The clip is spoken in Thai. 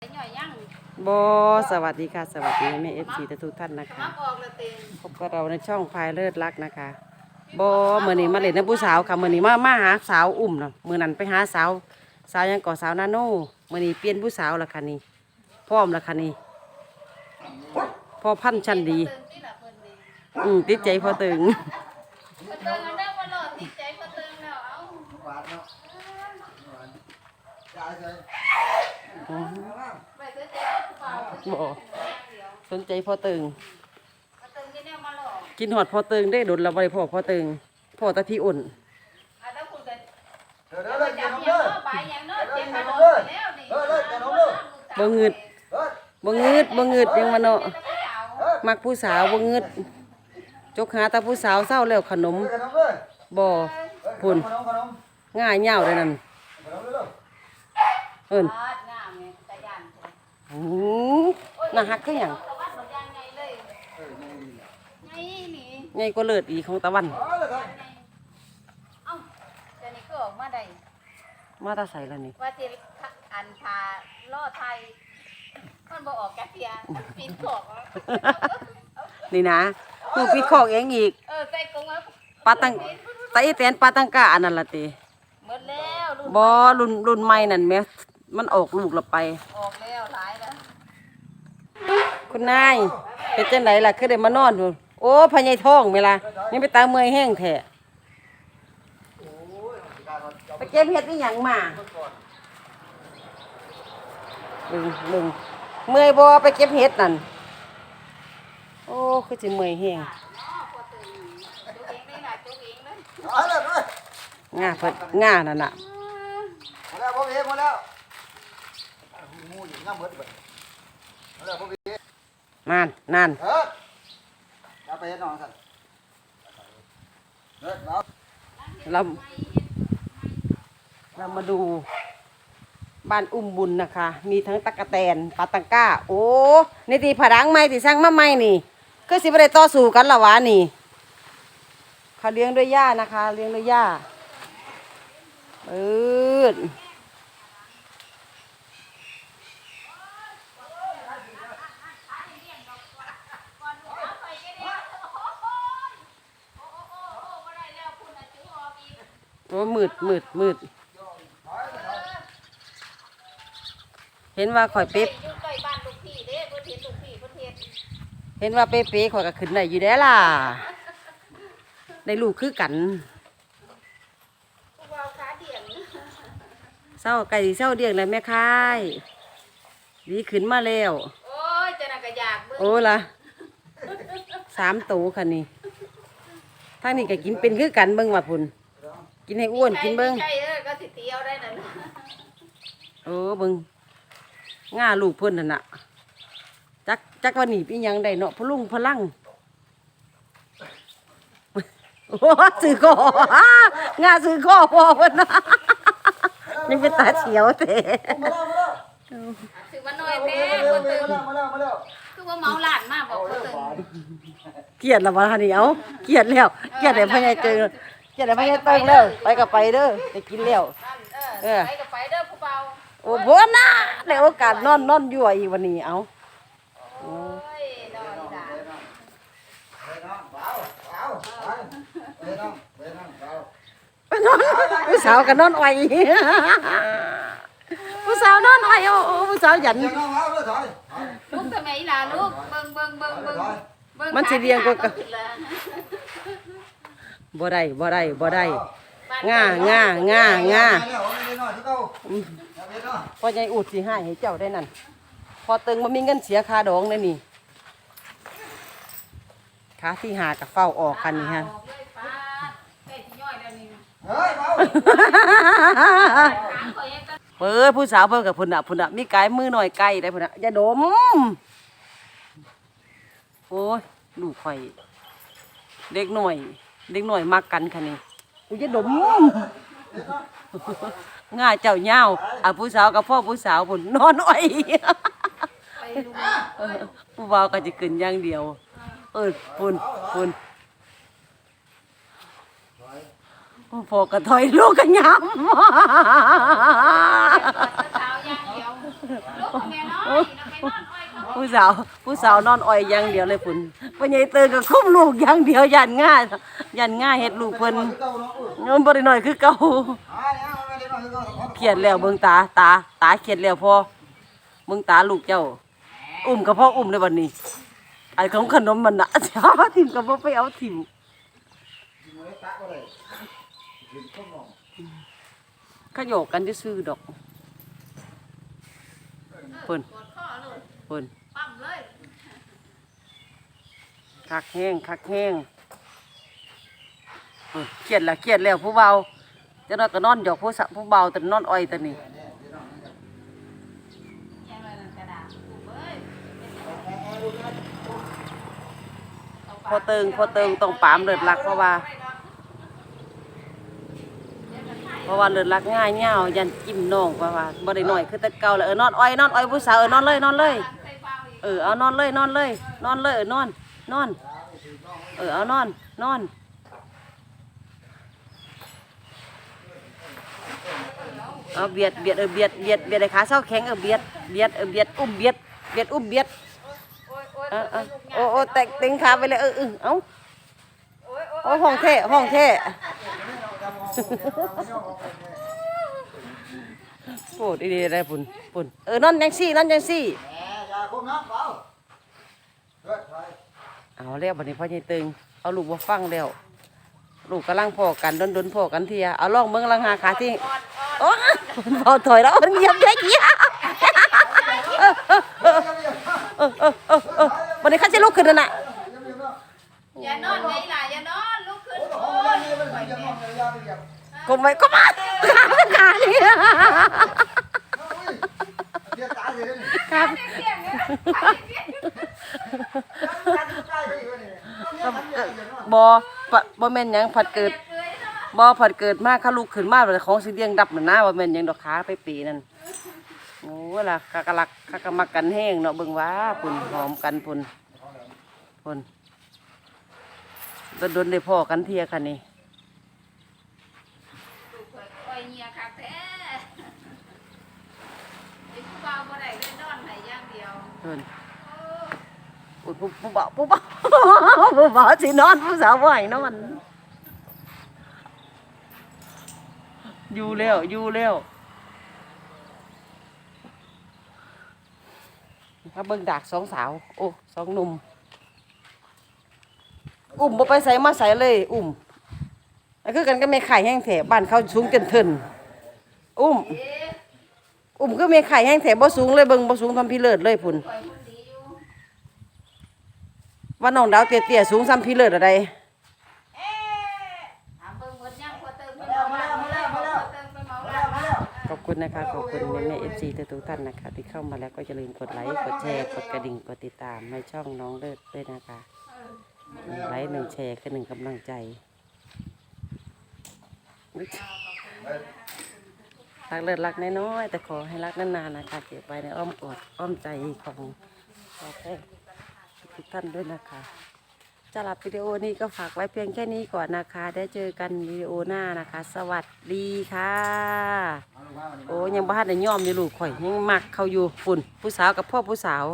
หน่อยยังบอสวัสดีค่ะ สวัสดีแม่เอฟซีทุกท่านนะขคะมับออกละเต็งพบกับเราในช่องพายเลิศรักนะคะบอเมื่อนี้มาเล่นน้ำผู้สาวค่ะเมื่อนี้มามาหาสาวอุ่มเนาะมื่อนั้นไปหาสาวสาวยังก่อสาวนาโน่เมื่อนี้เปลี่ยนผู้สาวและค่ะนี่พร้อมและค่ะนี่พอพันธุ์ชั้นดีเติงที่ละเพิ่นนี่อืมติดใจพอตึง ผู้บ่าวเพิ่นบ่เดี๋ยวสนใจพอตึงมาเติงที่แนวมาหลอกกินหอดพอตึงได้โดนเราบริพ่อพอตึงพ่อแตะพี่อุ่นอะแล้วคุณก็เดี๋ยวเดี๋แล้ยววก็เดี๋ยวจับเดี๋ยวหยังเดี๋ยวเนาะไปหยังเนาะเจ็บขนมไปแล้วนี่บ่เงืดเฮ้ยบ่งืดบ่งืดยังมาเนาะเจ็บผู้สาวเฮ้ยมักผู้สาวบ่งืดจกหาแต่ผู้สาวเศร้าแล้วขนมขนมเลยบ่พุ่นขนมขนมง่ายเหย่าเลยนั่นขนมเร็วเอิ้น บาด หือน่าฮักคือหยังตะวันบ่ยานไงเลยเฮ้ยนี่นี่ไงนี่ใหญ่กว่าเลิศอีของตะวันเอาเลยครับเอ้าเดี๋ยวนี้ก็ออกมาได้มาแตาใส่แล้วนี่ ว่าที่อันพาล่อไทยมันบ่ออกแกเทียปีนขอกเอานี่นะผู้พิดคอกเองอีก เออใส่กรงแล้วปลาตังตะอีแตนปลาตังกาอันนั้นล่ะติหมดแล้วรุ่นบ่รุ่นรุ่นใหม่นั่นแหมมันออกลูกและไป ออกแล้วหลายแล้ว คุณนายเป็นจังไดล่ะคือได้มานอนอยู่โอ้พญายท้องแม่ล่ะยังไปตาเมื่อยแห้งแท้ไปเก็บเห็ดนี่หยังมาก่อนบึงบึงเมื่อยบ่ไปเก็บเห็ดนั่นโอ้คือสิเมื่อยแห้งง่าเพิ่นง่านั่นน่ะมาแล้วพ่อพี่มาแล้วงูอยู่น้ำมืดไปมาแล้วบ่ นั่นนั่นเฮ้ยอย่าไปเห็นน้องสั่นเฮ้ยเราเราเรามาดูบ้านอุ้มบุญนะคะ มีทั้งตะกะแตนปลาตังก้า โอ้นี่ตีผาดังใหม่ที่สร้างมาใหม่นี่คือสิบ่ได้ต่อสู้กันละวะนี่เขาเลี้ยงด้วยหญ้านะคะ เลี้ยงด้วยหญ้าเออ ดมืดมืดเห็นว่าข่อยเป๊ปอยู่ใกล้บ้านลูกพี่เด้เพิ่นเห็นลูกพี่เพิ่นเห็นเห็นว่าเป๊ะๆข่อยก็ขึ้นได้อยู่แล้วล่ะได้ลูกคือกันผู้บ่าวขาเดียงเศร้าไก่เศร้าเดียงแล้วแม่ค่ายดีขึ้นมาแล้วโอ้ยจะน่ะก็อยากเบิ่งโอ้ล่ะสามโตค่ะนี่ทางนี้ก็กินเป็นคือกันเบิ่งว่าพุ่น กินให้อ้วนกินเบิ่งใช่เออก็สิเตียวได้นั่นโอ้เบิ่งง่าลูกเพิ่นนั่นน่ะจักจักว่าหนีพี่ยังได้เนาะพลุงพลังโอ้ซื้อคอง่าซื้อคอพอเพิ่นนะยังเป็นตาเฉียวเตะมาแล้วมาแล้วถือว่าน้อยมาแท้แล้วคนตื่นมาแล้วมาแล้วคือว่าเมาหลานมากบอกคนตื่นเกลียดและวะท่านี่เอาเกลียดแล้วเกลียดแต่พ่อใหญ่เจอ เกลียดแต่พ่อใหญ่เติงแล้วไปกับไปเด้อไปกินแล้ว เออ ไปกับไปเด้อผู้เบาโอ้โหน่าได้โอกาสนอนนอนอยู่อีกวันนี้เอาโอ้ยดอยด่าเฮ้ยน้องเบาเบาเฮ้ยน้องเฮ้ยน้องเบาไปนอนผู้สาวก็นอนอ่อยผู้สาวนอนอ่อยโอ้โอ้ผู้สาวหยันเดี๋ยวน้องเบาเลยถอยลูกทำไมล่ะลูกเบิ่งเบิ่งเบิ่งเบิ่งเบิ่งมันสิเรียงกว่าขึ้นละ บ่ได้บ่ได้บ่ได้ง่าง่าง่าง่าเนี่ยผมไม่ได้นอนที่เก่าอย่าไปนอนพ่อใหญ่อูดสิให้ให้เจ้าได้นั่นพอตึงมันมีเงินเสียค่าดองเลยนี่ค่าที่หากับเฝ้าออกคันนี้ฮะออกเลยป้าแก่ที่ย่อยแล้วนี่เฮ้ยเบาถามข่อยยังก็เปิดผู้สาวเพิ่นกับพุ่นน่ะพุ่นน่ะมีกายมือหน่อยไกลได้พุ่นน่ะอย่าดม โอ้ยลูกข่อยเด็กหน่อย เด็กหน่อยมักกันค่ะนี่กูจะดมง่าเจ้าเหย้าอะผู้สาวกับพ่อผู้สาวพุ่นนอนอ้อยไปลุงเออผู้บ่าวก็จะขึ้นอย่างเดียว เออพุ่นพุ่นพอกระถอยลูกกันยำเท้าย่างเดียวลูกของแม่เนาอ้อยนะไปนอนอ้อยเขาผู้สาวผู้สาวนอนอ้อยอย่างเดียวเลยพุ่นพ่อใหญ่เตือนก็คุ้มลูกอย่างเดียวยันง่าย ยันง่ายเฮ็ดลูกเพิ่นอเก่าเนาะเออเงินบ่ได้น้อยคือเก่าเนี่ยไม่ได้น้อยคือเก่าเครียดแล้วเบิ่งตาตาตาเครียดแล้วพอเบิ่งตาลูกเจ้า อุ้มก็พ่ออุ้มในบัดนี้ไอ้ของขนมมันน่ะเจ้าทิมก็บ่ไปเอาทิมกินมื้อตะบ่ได้กินข้าวหนมขยกกันซื่อดอกเพิ่นเพิ่นคักแห้งคักแห้ง เพิ่นเครียดล้วเครียดแล้วผู้เบาจ้าน้อยก็นอนหยอกผู้สะผู้เบาแต่นอนอ้อยแต่นี่ยังไงนั่นกระดาษกูเอ้ยพอเติงพอเติงต้องปามเลือดรักเพราะว่า เพราะว่าเลือดรักง่ายเง่าวยันจิ้มนองเพราะว่าบ่ได้น้อยคือแต่เก่าแล้วเออนอนอ้อยนอนอ้อยผู้สาวเออนอนเลยนอนเลยเออเอานอนเลยนอนเลย นอนเลยเออนอนนอน เออเอานอนนอน เอาเบียดเบียดเออเบียดเบียดเบียดไอ้ขาเศร้าแข็งเออเบียดเบียดเออเบียดอุ้มเบียดเบียดอุ้มเบียดเออเออโอ้โอ้แตกเต็งขาไปเลยเออเออเอาโอ้ห้องเท่ห้องเท่โอ้ดีๆได้ปุ่นปุ่นเออนอนยังซี่นอนยังซี่แหมอาเปล่าเฮ้ยไปเอาแล้วบัดนี้พ่อใหญ่ตึงเอาลูกบ่ฟังแล้วลูกกำลังพอกันดนดนพอกันเทียเอาลองเบิ่งลังหาขาที่ โอ้พอถอยแล้วมันเงียบได้กี่เออเออเออเออเออเออเออบัดนี้เขาสิลุกขึ้นนั่นน่ะอย่านอนไงล่ะอย่านอนลุกขึ้นโอ้โอ้โหยนี่มันยังมองเลยยาไปเหยียบกดไว้ก็มาขาขานี่เดี๋ยวตายเลยนี่ครับเสียงเนี่ยตายไปอีกวะนี่เนี่ยทำอย่างนี้เนาะบ่ปะบ่แม่นหยังผัดเกิด เลยนะบ่ผัดเกิดมาเขาลุกขึ้นมาเลยของสิเดียงดับนั่นนะบ่แม่นหยังดอกขาไปปีนั่นโอ้เวลาคากะลักคากะมักกันแห้งเนาะเบิ่งว่าปุ่นหอมกันปุ่นปุ่นโดนๆได้พอกันเทียคันนี้ลูกเปิดอ้อยเงียคักแท้ไอ้ผู้เบาบ่ได้เลยนอนไหนอย่างเดียวเพิ่นโอ้อุ้ยผู้ผู้บ่าวผู้บ่าวผู้บ่าวสินอนผู้สาวบ่ให้นอน อยู่แล้วอยู่แล้วมาเบิ่งดากสองสาว โอ้สองหนุ่ม อุ้มบ่ไปใส่มาใส่เลย อุ้มอันคือกันก็ไม่ไข่แห้งแถบ้านเขาสูงจนเทินอุ้ม อุ้มก็ไม่ไข่แห้งแถบ่สูงเลยเบิ่งบ่สูงทำพี่เลิศเลยพุ่นปล่อยคนดีอยู่ว่าน้องดาวเตี้ยๆสูงซ้ำพี่เลิศอะไร เอ๊ะถามเบิ่งหมดยังพอเติมไปเมาแล้วพอเติมไปเมาแล้วมา ขอบ คุณนะคะ ขอบคุณแม่แม่เอฟซีทุกท่านนะคะ ที่เข้ามาแล้วก็อย่าลืมกดไลค์ กดแชร์ กดกระดิ่ง กดติดตามในช่องน้องเลิศด้วยนะคะหนึ่งไลค์หนึ่งแชร์คือหนึ่งกำลังใจรักเลิศรักน้อยๆแต่ขอให้รักนานๆนะคะเก็บไว้ในอ้อมกอดอ้อมใจของขอแค่ทุกท่านด้วยนะคะ สำหรับวิดีโอนี้ก็ฝากไว้เพียงแค่นี้ก่อนนะคะ ได้เจอกันวิดีโอหน้านะคะ สวัสดีค่ะ โอ้ยังบ้านได้ย่อมอยู่ลูกข่อยยังมักเขาอยู่ฝุ่นผู้สาวกับพ่อผู้สาว